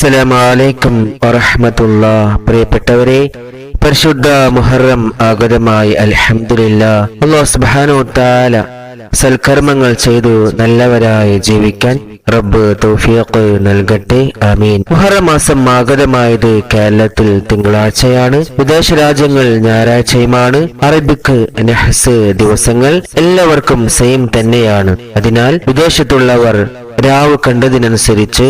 അസ്സലാമലൈക്കും വറഹമത്തുള്ള. പ്രിയപ്പെട്ടവരെ പരിശുദ്ധ മുഹറം ആഗതമായി. അലഹമില്ല സൽക്കർമ്മങ്ങൾ ചെയ്തു നല്ലവരായി ജീവിക്കാൻ റബ്ബ് തൗഫീഖ് നൽകട്ടെ. അമീൻ മുഹറം മാസം ആഗതമായത് കേരളത്തിൽ തിങ്കളാഴ്ചയാണ്. വിദേശ രാജ്യങ്ങൾ ഞായറാഴ്ചയുമാണ്. അറബിക്ക് നെഹ്സ് ദിവസങ്ങൾ എല്ലാവർക്കും സെയിം തന്നെയാണ്. അതിനാൽ വിദേശത്തുള്ളവർ രാവ് കണ്ടതിനനുസരിച്ച്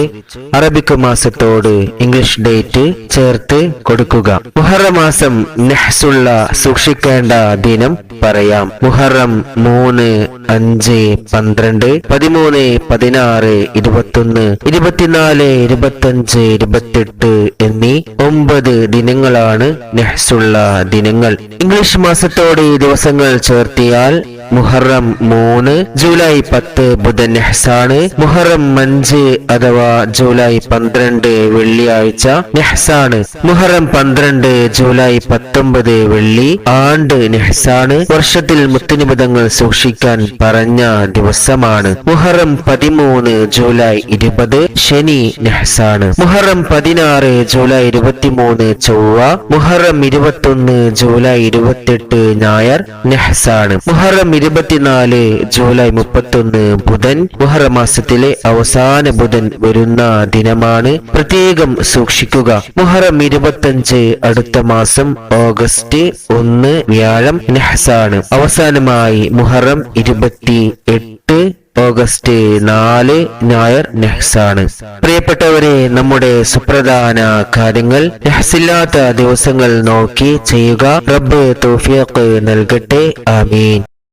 അറബിക് മാസത്തോട് ഇംഗ്ലീഷ് ഡേറ്റ് ചേർത്ത് കൊടുക്കുക. മുഹറം മാസം നെഹ്സുള്ള സൂക്ഷിക്കേണ്ട ദിനം പറയാം. മുഹറം മൂന്ന് അഞ്ച് പന്ത്രണ്ട് പതിമൂന്ന് പതിനാറ് ഇരുപത്തൊന്ന് ഇരുപത്തിനാല് ഇരുപത്തഞ്ച് ഇരുപത്തെട്ട് എന്നീ ഒമ്പത് ദിനങ്ങളാണ് നെഹ്സുള്ള ദിനങ്ങൾ. ഇംഗ്ലീഷ് മാസത്തോട് ദിവസങ്ങൾ ചേർത്തിയാൽ മുഹറം മൂന്ന് ജൂലൈ പത്ത് ബുധൻ നെഹ്സാണ് മുഹറം അഞ്ച് അഥവാ ജൂലൈ പന്ത്രണ്ട് വെള്ളിയാഴ്ച നെഹ്സാണ് മുഹറം പന്ത്രണ്ട് ജൂലൈ പത്തൊമ്പത് വെള്ളി ആണ്ട് നെഹ്സാണ് വർഷത്തിൽ മുത്തുനിമിതങ്ങൾ സൂക്ഷിക്കാൻ പറഞ്ഞ ദിവസമാണ്. മുഹറം പതിമൂന്ന് ജൂലൈ ഇരുപത് ശനി നെഹ്സാണ് മുഹറം പതിനാറ് ജൂലൈ ഇരുപത്തിമൂന്ന് ചൊവ്വ. മുഹറം ഇരുപത്തൊന്ന് ജൂലൈ ഇരുപത്തെട്ട് ഞായർ നെഹ്സാണ് മുഹറം ഇരുപത്തിനാല് ജൂലൈ മുപ്പത്തൊന്ന് ബുധൻ മുഹറമാസത്തിലെ അവസാന ബുധൻ വരുന്ന ദിനമാണ് പ്രത്യേകം സൂക്ഷിക്കുക. മുഹറം ഇരുപത്തഞ്ച് അടുത്ത മാസം ഓഗസ്റ്റ് ഒന്ന് വ്യാഴം നെഹ്സാണ്. അവസാനമായി മുഹറം ഇരുപത്തി എട്ട് ഓഗസ്റ്റ് നാല് ഞായർ നെഹ്സാണ്. പ്രിയപ്പെട്ടവരെ നമ്മുടെ സുപ്രധാന കാര്യങ്ങൾ നെഹ്സില്ലാത്ത ദിവസങ്ങൾ നോക്കി ചെയ്യുക. റബ്ബ് തോഫിയക്ക് നൽകട്ടെ. ആമീൻ.